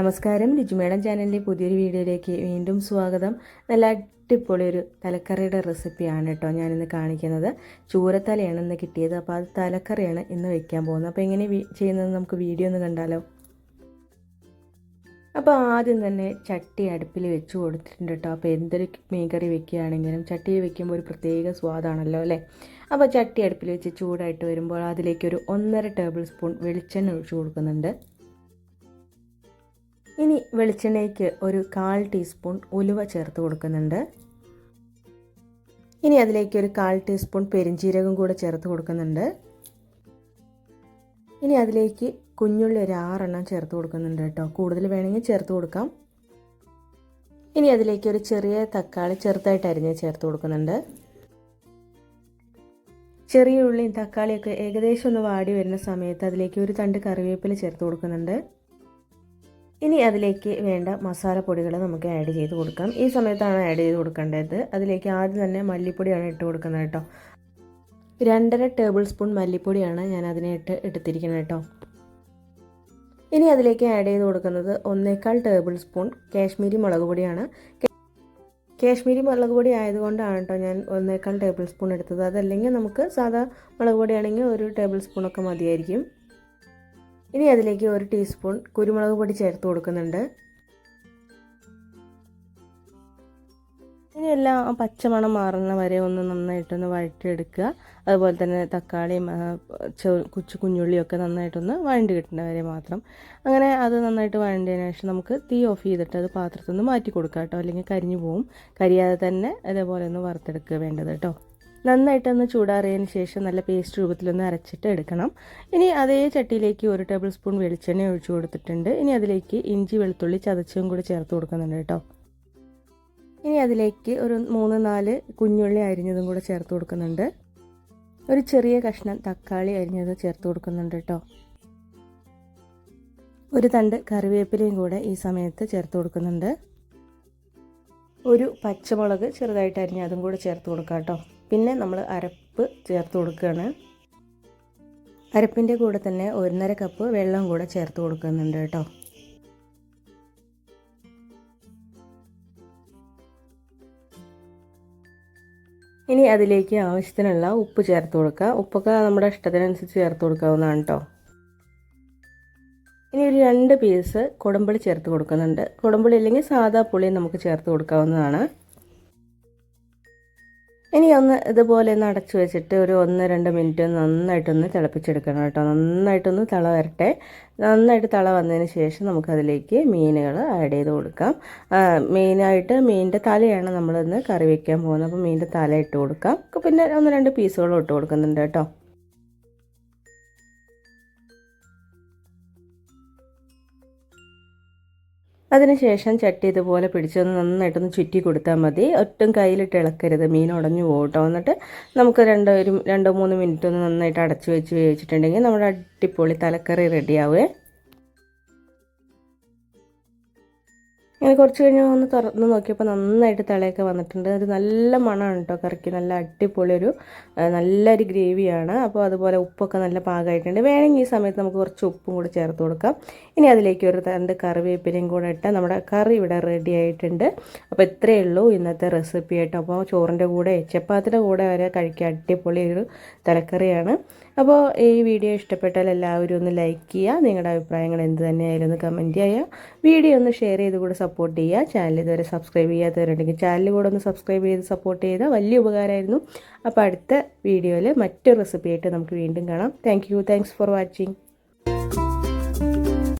നമസ്കാരം. ലിജുമേഡം ചാനലിന്റെ പുതിയൊരു വീഡിയോയിലേക്ക് വീണ്ടും സ്വാഗതം. നല്ല അടിപൊളി ഒരു തലക്കറിയുടെ റെസിപ്പിയാണ് കേട്ടോ ഞാനിന്ന് കാണിക്കുന്നത്. ചൂരത്തലയാണ് ഇന്ന് കിട്ടിയത്. അപ്പോൾ അത് തലക്കറിയാണ് ഇന്ന് വയ്ക്കാൻ പോകുന്നത്. അപ്പോൾ എങ്ങനെ ചെയ്യുന്നത് നമുക്ക് വീഡിയോ ഒന്ന് കണ്ടാലോ? അപ്പോൾ ആദ്യം തന്നെ ചട്ടി അടുപ്പിൽ വെച്ച് കൊടുത്തിട്ടുണ്ട് കേട്ടോ. അപ്പോൾ എന്തൊരു മീൻകറി വെക്കുകയാണെങ്കിലും ചട്ടിയിൽ വെക്കുമ്പോൾ ഒരു പ്രത്യേക സ്വാദാണല്ലോ അല്ലേ? അപ്പോൾ ചട്ടി അടുപ്പിൽ വെച്ച് ചൂടായിട്ട് വരുമ്പോൾ അതിലേക്ക് ഒരു ഒന്നര ടേബിൾ സ്പൂൺ വെളിച്ചെണ്ണ ഒഴിച്ചു കൊടുക്കുന്നുണ്ട്. ഇനി വെളിച്ചെണ്ണയ്ക്ക് ഒരു കാൽ ടീസ്പൂൺ ഉലുവ ചേർത്ത് കൊടുക്കുന്നുണ്ട്. ഇനി അതിലേക്ക് ഒരു കാൽ ടീസ്പൂൺ പെരിഞ്ചീരകം കൂടെ ചേർത്ത് കൊടുക്കുന്നുണ്ട്. ഇനി അതിലേക്ക് കുഞ്ഞുള്ളി ഒരു ആറെണ്ണം ചേർത്ത് കൊടുക്കുന്നുണ്ട് കേട്ടോ. കൂടുതൽ വേണമെങ്കിൽ ചേർത്ത് കൊടുക്കാം. ഇനി അതിലേക്ക് ഒരു ചെറിയ തക്കാളി ചെറുതായിട്ട് അരിഞ്ഞ് ചേർത്ത് കൊടുക്കുന്നുണ്ട്. ചെറിയ ഉള്ളിയും തക്കാളിയൊക്കെ ഏകദേശം ഒന്ന് വാടി വരുന്ന സമയത്ത് അതിലേക്ക് ഒരു തണ്ട് കറിവേപ്പില ചേർത്ത് കൊടുക്കുന്നുണ്ട്. ഇനി അതിലേക്ക് വേണ്ട മസാലപ്പൊടികൾ നമുക്ക് ആഡ് ചെയ്ത് കൊടുക്കാം. ഈ സമയത്താണ് ആഡ് ചെയ്ത് കൊടുക്കേണ്ടത്. അതിലേക്ക് ആദ്യം തന്നെ മല്ലിപ്പൊടിയാണ് ഇട്ട് കൊടുക്കുന്നത് കേട്ടോ. രണ്ടര ടേബിൾ സ്പൂൺ മല്ലിപ്പൊടിയാണ് ഞാൻ അതിനായിട്ട് എടുത്തിരിക്കുന്നത് കേട്ടോ. ഇനി അതിലേക്ക് ആഡ് ചെയ്ത് കൊടുക്കുന്നത് ഒന്നേക്കാൾ ടേബിൾ സ്പൂൺ കാശ്മീരി മുളക് പൊടിയാണ്. കാശ്മീരി മുളക് പൊടി ആയതുകൊണ്ടാണ് കേട്ടോ ഞാൻ ഒന്നേക്കാൾ ടേബിൾ സ്പൂൺ എടുത്തത്. അതല്ലെങ്കിൽ നമുക്ക് സാധാ മുളക് പൊടിയാണെങ്കിൽ ഒരു ടേബിൾ സ്പൂണൊക്കെ മതിയായിരിക്കും. ഇനി അതിലേക്ക് ഒരു ടീസ്പൂൺ കുരുമുളക് പൊടി ചേർത്ത് കൊടുക്കുന്നുണ്ട്. ഇനി എല്ലാം ആ പച്ചമണം മാറുന്ന വരെ ഒന്ന് നന്നായിട്ടൊന്ന് വഴറ്റിയെടുക്കുക. അതുപോലെ തന്നെ തക്കാളിയും കുച്ചു കുഞ്ഞുള്ളിയൊക്കെ നന്നായിട്ടൊന്ന് വഴണ്ടി കിട്ടുന്ന വരെ മാത്രം. അങ്ങനെ അത് നന്നായിട്ട് വഴണ്ടിയതിനു ശേഷം നമുക്ക് തീ ഓഫ് ചെയ്തിട്ട് അത് പാത്രത്തിൽ നിന്ന് മാറ്റി കൊടുക്കാം കേട്ടോ. അല്ലെങ്കിൽ കരിഞ്ഞു പോവും. കരിയാതെ തന്നെ അതേപോലെ ഒന്ന് വറുത്തെടുക്കുക വേണ്ടത് കേട്ടോ. നന്നായിട്ടൊന്ന് ചൂടാറിയതിന് ശേഷം നല്ല പേസ്റ്റ് രൂപത്തിലൊന്ന് അരച്ചിട്ട് എടുക്കണം. ഇനി അതേ ചട്ടിയിലേക്ക് ഒരു ടേബിൾ സ്പൂൺ വെളിച്ചെണ്ണ ഒഴിച്ചു കൊടുത്തിട്ടുണ്ട്. ഇനി അതിലേക്ക് ഇഞ്ചി വെളുത്തുള്ളി ചതച്ചും കൂടി ചേർത്ത് കൊടുക്കുന്നുണ്ട് കേട്ടോ. ഇനി അതിലേക്ക് ഒരു മൂന്ന് നാല് കുഞ്ഞുള്ളി അരിഞ്ഞതും കൂടെ ചേർത്ത് കൊടുക്കുന്നുണ്ട്. ഒരു ചെറിയ കഷ്ണം തക്കാളി അരിഞ്ഞത് ചേർത്ത് കൊടുക്കുന്നുണ്ട് കേട്ടോ. ഒരു തണ്ട് കറിവേപ്പിലയും കൂടെ ഈ സമയത്ത് ചേർത്ത് കൊടുക്കുന്നുണ്ട്. ഒരു പച്ചമുളക് ചെറുതായിട്ട് അരിഞ്ഞ് അതും കൂടെ ചേർത്ത് കൊടുക്കാം കേട്ടോ. പിന്നെ നമ്മൾ അരപ്പ് ചേർത്ത് കൊടുക്കുകയാണ്. അരപ്പിന്റെ കൂടെ തന്നെ ഒന്നര കപ്പ് വെള്ളം കൂടെ ചേർത്ത് കൊടുക്കുന്നുണ്ട് കേട്ടോ. ഇനി അതിലേക്ക് ആവശ്യത്തിനുള്ള ഉപ്പ് ചേർത്ത് കൊടുക്കുക. ഉപ്പൊക്കെ നമ്മുടെ ഇഷ്ടത്തിനനുസരിച്ച് ചേർത്ത് കൊടുക്കാവുന്നതാണ് കേട്ടോ. ഇനി ഒരു രണ്ട് പീസ് കുടമ്പളി ചേർത്ത് കൊടുക്കുന്നുണ്ട്. കുടമ്പളി ഇല്ലെങ്കിൽ സാധാ പുളി നമുക്ക് ചേർത്ത് കൊടുക്കാവുന്നതാണ്. ഇനി ഒന്ന് ഇതുപോലെ ഒന്ന് അടച്ചു വെച്ചിട്ട് ഒരു ഒന്ന് രണ്ട് മിനിറ്റ് നന്നായിട്ടൊന്ന് തിളപ്പിച്ചെടുക്കണം കേട്ടോ. നന്നായിട്ടൊന്ന് തള വരട്ടെ. നന്നായിട്ട് തള വന്നതിന് ശേഷം നമുക്കതിലേക്ക് മീനുകൾ ആഡ് ചെയ്ത് കൊടുക്കാം. മെയിനായിട്ട് മീനിന്റെ തലയാണ് നമ്മളിന്ന് കറി വയ്ക്കാൻ പോകുന്നത്. അപ്പോൾ മീനിന്റെ തല ഇട്ട് കൊടുക്കാം. പിന്നെ ഒന്ന് രണ്ട് പീസുകളും ഇട്ട് കൊടുക്കുന്നുണ്ട് കേട്ടോ. അതിനുശേഷം ചട്ടി ഇതുപോലെ പിടിച്ചൊന്ന് നന്നായിട്ടൊന്ന് ചുറ്റി കൊടുത്താൽ മതി. ഒട്ടും കയ്യിലിട്ട് ഇളക്കരുത്. മീൻ ഉടഞ്ഞു പോകട്ടോ. എന്നിട്ട് നമുക്ക് രണ്ടോ ഒരു രണ്ടോ മൂന്ന് മിനിറ്റ് ഒന്ന് നന്നായിട്ട് അടച്ചു വെച്ച് വേവിച്ചിട്ടുണ്ടെങ്കിൽ നമ്മുടെ അടിപൊളി തലക്കറി റെഡിയാവേ അങ്ങനെ കുറച്ച് കഴിഞ്ഞ് ഒന്ന് തുറന്ന് നോക്കിയപ്പോൾ നന്നായിട്ട് തിളയൊക്കെ വന്നിട്ടുണ്ട്. ഒരു നല്ല മണമാണ് കേട്ടോ കറിക്ക്. നല്ല അടിപൊളി ഒരു നല്ലൊരു ഗ്രേവിയാണ്. അപ്പോൾ അതുപോലെ ഉപ്പൊക്കെ നല്ല പാകമായിട്ടുണ്ട് വേണമെങ്കിൽ ഈ സമയത്ത് നമുക്ക് കുറച്ച് ഉപ്പും കൂടി ചേർത്ത് കൊടുക്കാം. ഇനി അതിലേക്ക് ഒരു രണ്ട് കറിവേപ്പിലയും കൂടെ ഇട്ടാൽ നമ്മുടെ കറി ഇവിടെ റെഡി ആയിട്ടുണ്ട്. അപ്പോൾ ഇത്രയേ ഉള്ളൂ ഇന്നത്തെ റെസിപ്പി ആയിട്ട്. അപ്പോൾ ചോറിന്റെ കൂടെ ചപ്പാത്തിന്റെ കൂടെ വരെ കഴിക്കാൻ അടിപൊളി ഒരു തലക്കറിയാണ്. അപ്പോൾ ഈ വീഡിയോ ഇഷ്ടപ്പെട്ടാൽ എല്ലാവരും ഒന്ന് ലൈക്ക് ചെയ്യുക. നിങ്ങളുടെ അഭിപ്രായങ്ങൾ എന്ത് തന്നെയായാലും ഒന്ന് കമന്റ് ചെയ്യുക. വീഡിയോ ഒന്ന് ഷെയർ ചെയ്ത് കൂടെ സപ്പോർട്ട് ചെയ്യുക. ചാനൽ ഇതുവരെ സബ്സ്ക്രൈബ് ചെയ്യാത്തവരുണ്ടെങ്കിൽ ചാനൽ കൂടെ ഒന്ന് സബ്സ്ക്രൈബ് ചെയ്ത് സപ്പോർട്ട് ചെയ്താൽ വലിയ ഉപകാരമായിരുന്നു. അപ്പോൾ അടുത്ത വീഡിയോയിൽ മറ്റൊരു റെസിപ്പി ആയിട്ട് നമുക്ക് വീണ്ടും കാണാം. Thank you thanks for watching